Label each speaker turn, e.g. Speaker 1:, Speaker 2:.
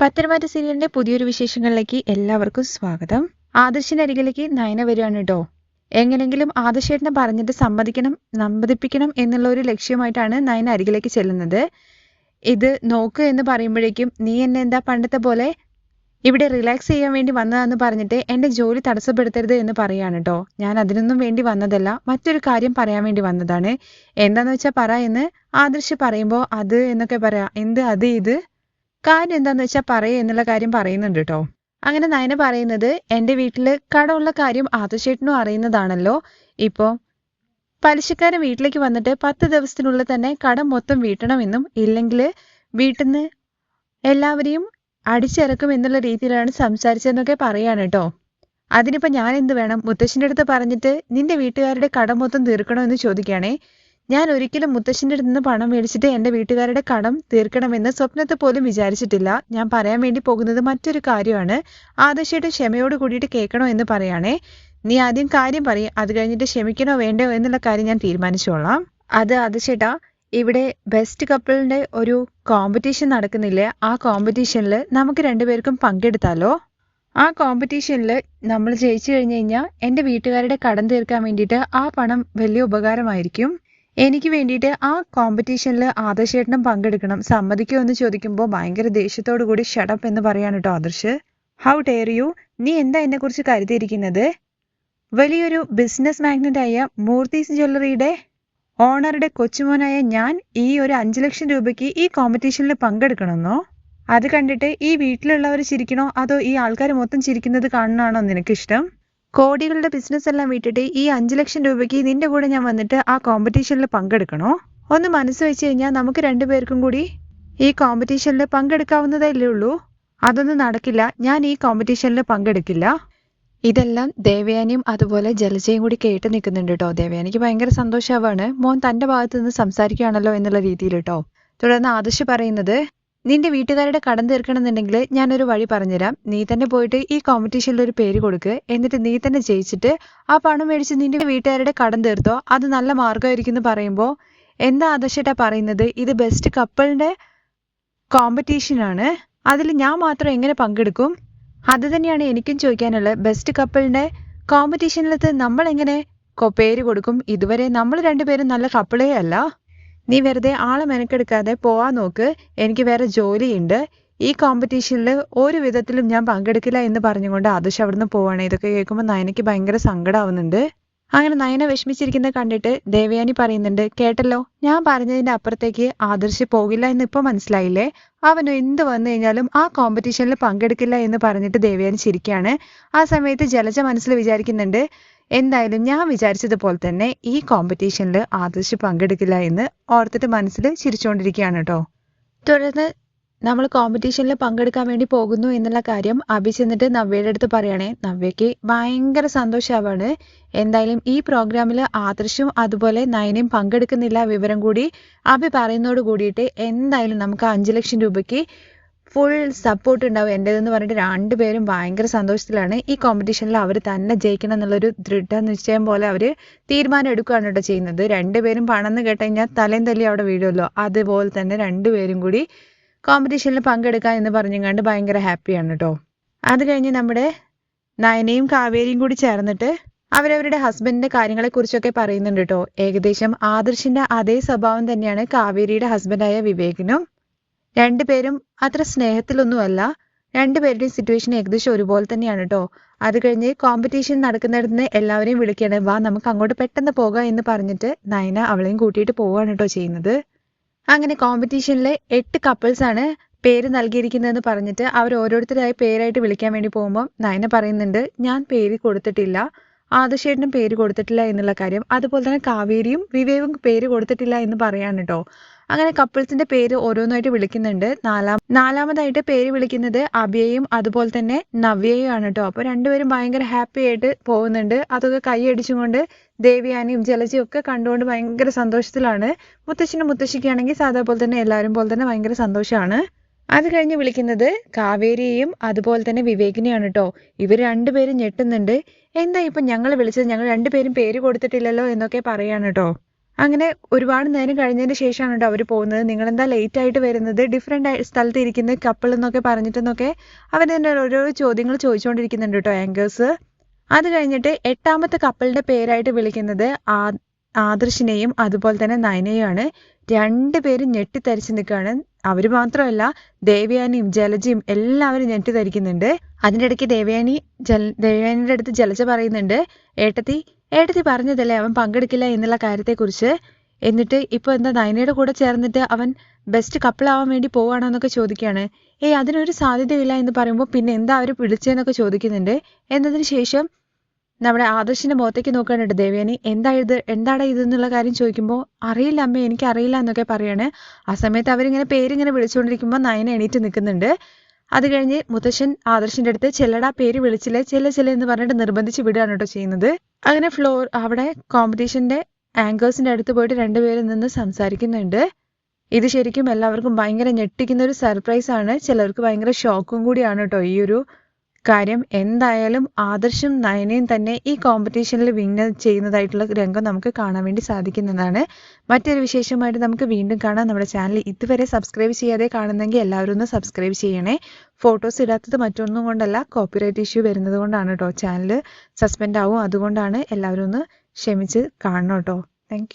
Speaker 1: പത്തരമാറ്റ സീരിയലിന്റെ പുതിയൊരു വിശേഷങ്ങളിലേക്ക് എല്ലാവർക്കും സ്വാഗതം. ആദർശിന്റെ അരികിലേക്ക് നയന വരികയാണ് കേട്ടോ എങ്ങനെങ്കിലും ആദർശേട്ടനെ പറഞ്ഞിട്ട് സമ്മതിക്കണം സമ്മതിപ്പിക്കണം എന്നുള്ള ഒരു ലക്ഷ്യമായിട്ടാണ് നയന അരികിലേക്ക് ചെല്ലുന്നത്. ഇത് നോക്ക് എന്ന് പറയുമ്പോഴേക്കും നീ എന്നെ എന്താ പണ്ടത്തെ പോലെ ഇവിടെ റിലാക്സ് ചെയ്യാൻ വേണ്ടി വന്നതാന്ന് പറഞ്ഞിട്ട് എന്റെ ജോലി തടസ്സപ്പെടുത്തരുത് എന്ന് പറയാണ് കേട്ടോ ഞാൻ അതിനൊന്നും വേണ്ടി വന്നതല്ല മറ്റൊരു കാര്യം പറയാൻ വേണ്ടി വന്നതാണ്. എന്താന്ന് വെച്ചാൽ പറ എന്ന് ആദർശ് പറയുമ്പോൾ അത് എന്നൊക്കെ പറയാ. എന്ത് അത് ഇത്? കാര്യം എന്താന്ന് വെച്ചാൽ പറയേ എന്നുള്ള കാര്യം പറയുന്നുണ്ട് കേട്ടോ അങ്ങനെ നയന പറയുന്നത് എന്റെ വീട്ടിൽ കടമുള്ള കാര്യം ആദർശേട്ടനും അറിയുന്നതാണല്ലോ. ഇപ്പോ പലിശക്കാരൻ വീട്ടിലേക്ക് വന്നിട്ട് പത്ത് ദിവസത്തിനുള്ളിൽ തന്നെ കടം മൊത്തം വീട്ടണമെന്നും ഇല്ലെങ്കിൽ വീട്ടിൽ നിന്ന് എല്ലാവരെയും അടിച്ചിറക്കും എന്നുള്ള രീതിയിലാണ് സംസാരിച്ചതെന്നൊക്കെ പറയാണ് കേട്ടോ അതിനിപ്പോ ഞാൻ എന്ത് വേണം? മുത്തശ്ശിന്റെ അടുത്ത് പറഞ്ഞിട്ട് നിന്റെ വീട്ടുകാരുടെ കടം മൊത്തം തീർക്കണോ എന്ന് ചോദിക്കുകയാണേ. ഞാൻ ഒരിക്കലും മുത്തശ്ശിന്റെ അടുത്ത് നിന്ന് പണം മേടിച്ചിട്ട് എന്റെ വീട്ടുകാരുടെ കടം തീർക്കണമെന്ന് സ്വപ്നത്തെ പോലും വിചാരിച്ചിട്ടില്ല. ഞാൻ പറയാൻ വേണ്ടി പോകുന്നത് മറ്റൊരു കാര്യമാണ്. ആദർശയുടെ ക്ഷമയോട് കൂടിയിട്ട് കേൾക്കണോ എന്ന് പറയുകയാണേ നീ ആദ്യം കാര്യം പറയും. അത് കഴിഞ്ഞിട്ട് ക്ഷമിക്കണോ വേണ്ടോ എന്നുള്ള കാര്യം ഞാൻ തീരുമാനിച്ചോളാം. അത് ആദശേട്ടാ ഇവിടെ ബെസ്റ്റ് കപ്പിളിന്റെ ഒരു കോമ്പറ്റീഷൻ നടക്കുന്നില്ലേ? ആ കോമ്പറ്റീഷനിൽ നമുക്ക് രണ്ടുപേർക്കും പങ്കെടുത്താലോ? ആ കോമ്പറ്റീഷനിൽ നമ്മൾ ജയിച്ചു കഴിഞ്ഞു കഴിഞ്ഞാൽ എന്റെ വീട്ടുകാരുടെ കടം തീർക്കാൻ വേണ്ടിയിട്ട് ആ പണം വലിയ ഉപകാരമായിരിക്കും. എനിക്ക് വേണ്ടിയിട്ട് ആ കോമ്പറ്റീഷനിൽ ആദർശേട്ടനും പങ്കെടുക്കണം. സമ്മതിക്കുമോ എന്ന് ചോദിക്കുമ്പോൾ ഭയങ്കര ദേഷ്യത്തോടു കൂടി ഷടപ്പ് എന്ന് പറയാണ് കേട്ടോ ആദർശ്. ഹൗ ഡെയർ യു നീ എന്താ എന്നെക്കുറിച്ച് കരുതിയിരിക്കുന്നത്? വലിയൊരു ബിസിനസ് മാഗ്നറ്റായ മൂർത്തീസ് ജ്വല്ലറിയുടെ ഓണറുടെ കൊച്ചുമോനായ ഞാൻ ഈ ഒരു അഞ്ചു ലക്ഷം രൂപയ്ക്ക് ഈ കോമ്പറ്റീഷനിൽ പങ്കെടുക്കണമെന്നോ? അത് കണ്ടിട്ട് ഈ വീട്ടിലുള്ളവർ ചിരിക്കണോ? അതോ ഈ ആൾക്കാർ മൊത്തം ചിരിക്കുന്നത് കാണണമാണോ നിനക്കിഷ്ടം? കോടികളുടെ ബിസിനസ് എല്ലാം വിട്ടിട്ട് ഈ അഞ്ചു ലക്ഷം രൂപയ്ക്ക് നിന്റെ കൂടെ ഞാൻ വന്നിട്ട് ആ കോമ്പറ്റീഷനിൽ പങ്കെടുക്കണോ? ഒന്ന് മനസ്സ് വെച്ച് കഴിഞ്ഞാൽ നമുക്ക് രണ്ടുപേർക്കും കൂടി ഈ കോമ്പറ്റീഷനിൽ പങ്കെടുക്കാവുന്നതല്ലേ ഉള്ളൂ. അതൊന്നും നടക്കില്ല. ഞാൻ ഈ കോമ്പറ്റീഷനിൽ പങ്കെടുക്കില്ല. ഇതെല്ലാം ദേവയാനിയും അതുപോലെ ജലജയും കൂടി കേട്ട് നിൽക്കുന്നുണ്ട് കേട്ടോ. ദേവയാനിക്ക് ഭയങ്കര സന്തോഷമാവാണ് മോൻ തന്റെ ഭാഗത്ത് നിന്ന് സംസാരിക്കുകയാണല്ലോ എന്നുള്ള രീതിയിൽ കേട്ടോ. തുടർന്ന് ആദർശ് പറയുന്നത് നിന്റെ വീട്ടുകാരുടെ കടം തീർക്കണമെന്നുണ്ടെങ്കിൽ ഞാനൊരു വഴി പറഞ്ഞുതരാം. നീ തന്നെ പോയിട്ട് ഈ കോമ്പറ്റീഷനിൽ ഒരു പേര് കൊടുക്ക്. എന്നിട്ട് നീ തന്നെ ജയിച്ചിട്ട് ആ പണം മേടിച്ച് നിന്റെ വീട്ടുകാരുടെ കടം തീർത്തോ. അത് നല്ല മാർഗമായിരിക്കും എന്ന് പറയുമ്പോൾ എന്താ ആദർശേട്ടാ പറയുന്നത്? ഇത് ബെസ്റ്റ് കപ്പിളിന്റെ കോമ്പറ്റീഷനാണ് അതിൽ ഞാൻ മാത്രം എങ്ങനെ പങ്കെടുക്കും? അത് തന്നെയാണ് എനിക്കും ചോദിക്കാനുള്ളത്. ബെസ്റ്റ് കപ്പിളിന്റെ കോമ്പറ്റീഷനിലത്ത് നമ്മൾ എങ്ങനെ പേര് കൊടുക്കും? ഇതുവരെ നമ്മൾ രണ്ടുപേരും നല്ല കപ്പിളേ അല്ല. നീ വെറുതെ ആളെ മെനക്കെടുക്കാതെ പോവാൻ നോക്ക്. എനിക്ക് വേറെ ജോലിയുണ്ട്. ഈ കോമ്പറ്റീഷനിൽ ഒരു വിധത്തിലും ഞാൻ പങ്കെടുക്കില്ല എന്ന് പറഞ്ഞുകൊണ്ട് ആദർശ് അവിടുന്ന് പോവാണ്. ഇതൊക്കെ കേൾക്കുമ്പോൾ നയനയ്ക്ക് ഭയങ്കര സങ്കടമാവുന്നുണ്ട് അങ്ങനെ നയന വിഷമിച്ചിരിക്കുന്നത് കണ്ടിട്ട് ദേവയാനി പറയുന്നുണ്ട് കേട്ടല്ലോ ഞാൻ പറഞ്ഞതിന്റെ അപ്പുറത്തേക്ക് ആദർശ് പോകില്ല എന്ന് ഇപ്പൊ മനസ്സിലായില്ലേ? അവന് എന്ത് വന്നു കഴിഞ്ഞാലും ആ കോമ്പറ്റീഷനിൽ പങ്കെടുക്കില്ല എന്ന് പറഞ്ഞിട്ട് ദേവയാനി ചിരിക്കുകയാണ് ആ സമയത്ത് ജലജ മനസ്സിൽ വിചാരിക്കുന്നുണ്ട് എന്തായാലും ഞാൻ വിചാരിച്ചതുപോലെ തന്നെ ഈ കോമ്പറ്റീഷനിൽ ആദർശ് പങ്കെടുക്കില്ല എന്ന് ഓർത്തിട്ട് മനസ്സിൽ ചിരിച്ചുകൊണ്ടിരിക്കുകയാണ് കേട്ടോ തുടർന്ന് നമ്മൾ കോമ്പറ്റീഷനിൽ പങ്കെടുക്കാൻ വേണ്ടി പോകുന്നു എന്നുള്ള കാര്യം അഭി ചെന്നിട്ട് നവ്യയുടെ അടുത്ത് പറയണേ. നവ്യയ്ക്ക് ഭയങ്കര സന്തോഷമാവാണ് എന്തായാലും ഈ പ്രോഗ്രാമിൽ ആദർശും അതുപോലെ നയനയും പങ്കെടുക്കുന്നില്ല വിവരം കൂടി അഭി പറയുന്നതോട് കൂടിയിട്ട് എന്തായാലും നമുക്ക് അഞ്ചു ലക്ഷം രൂപയ്ക്ക് ഫുൾ സപ്പോർട്ട് ഉണ്ടാവും എന്റെതെന്ന് പറഞ്ഞിട്ട് രണ്ടുപേരും ഭയങ്കര സന്തോഷത്തിലാണ്. ഈ കോമ്പറ്റീഷനിൽ അവർ തന്നെ ജയിക്കണം എന്നുള്ളൊരു ദൃഢ നിശ്ചയം പോലെ അവർ തീരുമാനം എടുക്കുകയാണ് കേട്ടോ ചെയ്യുന്നത്. രണ്ടുപേരും പണം എന്ന് കേട്ട് കഴിഞ്ഞാൽ തലയും തല്ലി അവിടെ വീഴുമല്ലോ. അതുപോലെ തന്നെ രണ്ടുപേരും കൂടി കോമ്പറ്റീഷനിൽ പങ്കെടുക്കാം എന്ന് പറഞ്ഞു കണ്ട് ഭയങ്കര ഹാപ്പിയാണ് കേട്ടോ അത് കഴിഞ്ഞ് നമ്മുടെ നയനയും കാവേരിയും കൂടി ചേർന്നിട്ട് അവരവരുടെ ഹസ്ബൻഡിന്റെ കാര്യങ്ങളെ കുറിച്ചൊക്കെ പറയുന്നുണ്ട് കേട്ടോ ഏകദേശം ആദർശിന്റെ അതേ സ്വഭാവം തന്നെയാണ് കാവേരിയുടെ ഹസ്ബൻഡായ വിവേകിനും. രണ്ടുപേരും അത്ര സ്നേഹത്തിലൊന്നുമല്ല. രണ്ടുപേരുടെയും സിറ്റുവേഷൻ ഏകദേശം ഒരുപോലെ തന്നെയാണ് കേട്ടോ അത് കഴിഞ്ഞ് കോമ്പറ്റീഷൻ നടക്കുന്നിടത്ത് എല്ലാവരെയും വിളിക്കുകയാണ് വാ നമുക്ക് അങ്ങോട്ട് പെട്ടെന്ന് പോകാം എന്ന് പറഞ്ഞിട്ട് നയന അവളെയും കൂട്ടിയിട്ട് പോവാണ് കേട്ടോ ചെയ്യുന്നത്. അങ്ങനെ കോമ്പറ്റീഷനിലെ എട്ട് കപ്പിൾസ് ആണ് പേര് നൽകിയിരിക്കുന്നതെന്ന് പറഞ്ഞിട്ട് അവർ ഓരോരുത്തരായി പേരായിട്ട് വിളിക്കാൻ വേണ്ടി പോകുമ്പോൾ നയന പറയുന്നുണ്ട് ഞാൻ പേര് കൊടുത്തിട്ടില്ല. ആദർശേട്ടനും പേര് കൊടുത്തിട്ടില്ല എന്നുള്ള കാര്യം. അതുപോലെ തന്നെ കാവേരിയും വിവേകും പേര് കൊടുത്തിട്ടില്ല എന്ന് പറയാണ് കേട്ടോ അങ്ങനെ കപ്പിൾസിന്റെ പേര് ഓരോന്നായിട്ട് വിളിക്കുന്നുണ്ട്. നാലാം നാലാമതായിട്ട് പേര് വിളിക്കുന്നത് അഭിയയും അതുപോലെ തന്നെ നവ്യയും ആണ് കേട്ടോ അപ്പൊ രണ്ടുപേരും ഭയങ്കര ഹാപ്പി ആയിട്ട് പോകുന്നുണ്ട്. അതൊക്കെ കൈയടിച്ചുകൊണ്ട് ദേവിയാനിയും ജലജയും ഒക്കെ കണ്ടുകൊണ്ട് ഭയങ്കര സന്തോഷത്തിലാണ്. മുത്തശ്ശനും മുത്തശ്ശിക്കാണെങ്കിൽ സാധാ പോലെ തന്നെ എല്ലാവരും പോലെ തന്നെ ഭയങ്കര സന്തോഷമാണ് അത് കഴിഞ്ഞ് വിളിക്കുന്നത് കാവേരിയെയും അതുപോലെ തന്നെ വിവേകിനെയാണ് കേട്ടോ ഇവർ രണ്ടുപേരും ഞെട്ടുന്നുണ്ട്. എന്താ ഇപ്പൊ ഞങ്ങൾ വിളിച്ചത്? ഞങ്ങൾ രണ്ടുപേരും പേര് കൊടുത്തിട്ടില്ലല്ലോ എന്നൊക്കെ പറയാണ് കേട്ടോ അങ്ങനെ ഒരുപാട് നേരം കഴിഞ്ഞതിന് ശേഷമാണ് കേട്ടോ അവർ പോകുന്നത്. നിങ്ങൾ എന്താ ലേറ്റ് ആയിട്ട് വരുന്നത്? ഡിഫറെന്റ് സ്ഥലത്ത് ഇരിക്കുന്ന കപ്പിൾ എന്നൊക്കെ പറഞ്ഞിട്ടെന്നൊക്കെ അവർ തന്നെ ഓരോ ചോദ്യങ്ങൾ ചോദിച്ചുകൊണ്ടിരിക്കുന്നുണ്ട് കേട്ടോ ആങ്കേഴ്സ് അത് കഴിഞ്ഞിട്ട് എട്ടാമത്തെ കപ്പിളിന്റെ പേരായിട്ട് വിളിക്കുന്നത് ആ ആദർശിനെയും അതുപോലെ തന്നെ നയനയുമാണ് രണ്ടുപേരും ഞെട്ടിത്തരിച്ച് നിൽക്കുകയാണ്. അവർ മാത്രമല്ല ദേവയാനിയും ജലജയും എല്ലാവരും ഞെട്ടി ധരിക്കുന്നുണ്ട്. അതിന്റെ ഇടയ്ക്ക് ദേവയാനി ജല ദേവയാനിയുടെ അടുത്ത് ജലജ പറയുന്നുണ്ട് ഏട്ടത്തി ഏട്ടത്തി പറഞ്ഞതല്ലേ അവൻ പങ്കെടുക്കില്ല എന്നുള്ള കാര്യത്തെക്കുറിച്ച്? എന്നിട്ട് ഇപ്പോൾ എന്താ നയനയുടെ കൂടെ ചേർന്നിട്ട് അവൻ ബെസ്റ്റ് കപ്പിളാവാൻ വേണ്ടി പോവാണോ എന്നൊക്കെ ചോദിക്കുകയാണ്. ഏയ് അതിനൊരു സാധ്യതയില്ല എന്ന് പറയുമ്പോൾ പിന്നെ എന്താ അവർ വിളിച്ചതെന്നൊക്കെ ചോദിക്കുന്നുണ്ട്. എന്നതിന് ശേഷം നമ്മുടെ ആദർശിന്റെ മുഖത്തേക്ക് നോക്കാനുണ്ട് ദേവയാനി എന്താ ഇത്? എന്താടാ ഇത് എന്നുള്ള കാര്യം ചോദിക്കുമ്പോൾ അറിയില്ല അമ്മ എനിക്ക് അറിയില്ല എന്നൊക്കെ പറയാണ്. ആ സമയത്ത് അവരിങ്ങനെ പേരിങ്ങനെ വിളിച്ചുകൊണ്ടിരിക്കുമ്പോൾ നയന എണീറ്റ് നിൽക്കുന്നുണ്ട്. അത് കഴിഞ്ഞ് മുത്തശ്ശൻ ആദർശിന്റെ അടുത്ത് ചെല്ലടാ പേര് വിളിച്ചില്ലേ ചെല്ല ചെല്ല എന്ന് പറഞ്ഞിട്ട് നിർബന്ധിച്ച് വിടുകയാണ് കേട്ടോ ചെയ്യുന്നത്. അങ്ങനെ ഫ്ലോർ അവിടെ കോമ്പറ്റീഷന്റെ ആങ്കേഴ്സിന്റെ അടുത്ത് പോയിട്ട് രണ്ടുപേരും നിന്ന് സംസാരിക്കുന്നുണ്ട്. ഇത് ശരിക്കും എല്ലാവർക്കും ഭയങ്കര ഞെട്ടിക്കുന്ന ഒരു സർപ്രൈസ് ആണ് ചിലർക്ക് ഭയങ്കര ഷോക്കും കൂടിയാണ് കേട്ടോ ഈ ഒരു കാര്യം എന്തായാലും ആദർശും നയനയും തന്നെ ഈ കോമ്പറ്റീഷനിൽ വിൻ ചെയ്യുന്നതായിട്ടുള്ള രംഗം നമുക്ക് കാണാൻ വേണ്ടി സാധിക്കുന്നതാണ്. മറ്റൊരു വിശേഷമായിട്ട് നമുക്ക് വീണ്ടും കാണാം. നമ്മുടെ ചാനൽ ഇതുവരെ സബ്സ്ക്രൈബ് ചെയ്യാതെ കാണുന്നെങ്കിൽ എല്ലാവരും ഒന്ന് സബ്സ്ക്രൈബ് ചെയ്യണേ. ഫോട്ടോസ് ഇടാത്തത് മറ്റൊന്നും കൊണ്ടല്ല കോപ്പിറൈറ്റ് ഇഷ്യൂ വരുന്നത് കൊണ്ടാണ് കേട്ടോ ചാനൽ സസ്പെൻഡ് ആവും. അതുകൊണ്ടാണ് എല്ലാവരും ഒന്ന് ക്ഷമിച്ച് കാണണം കേട്ടോ താങ്ക്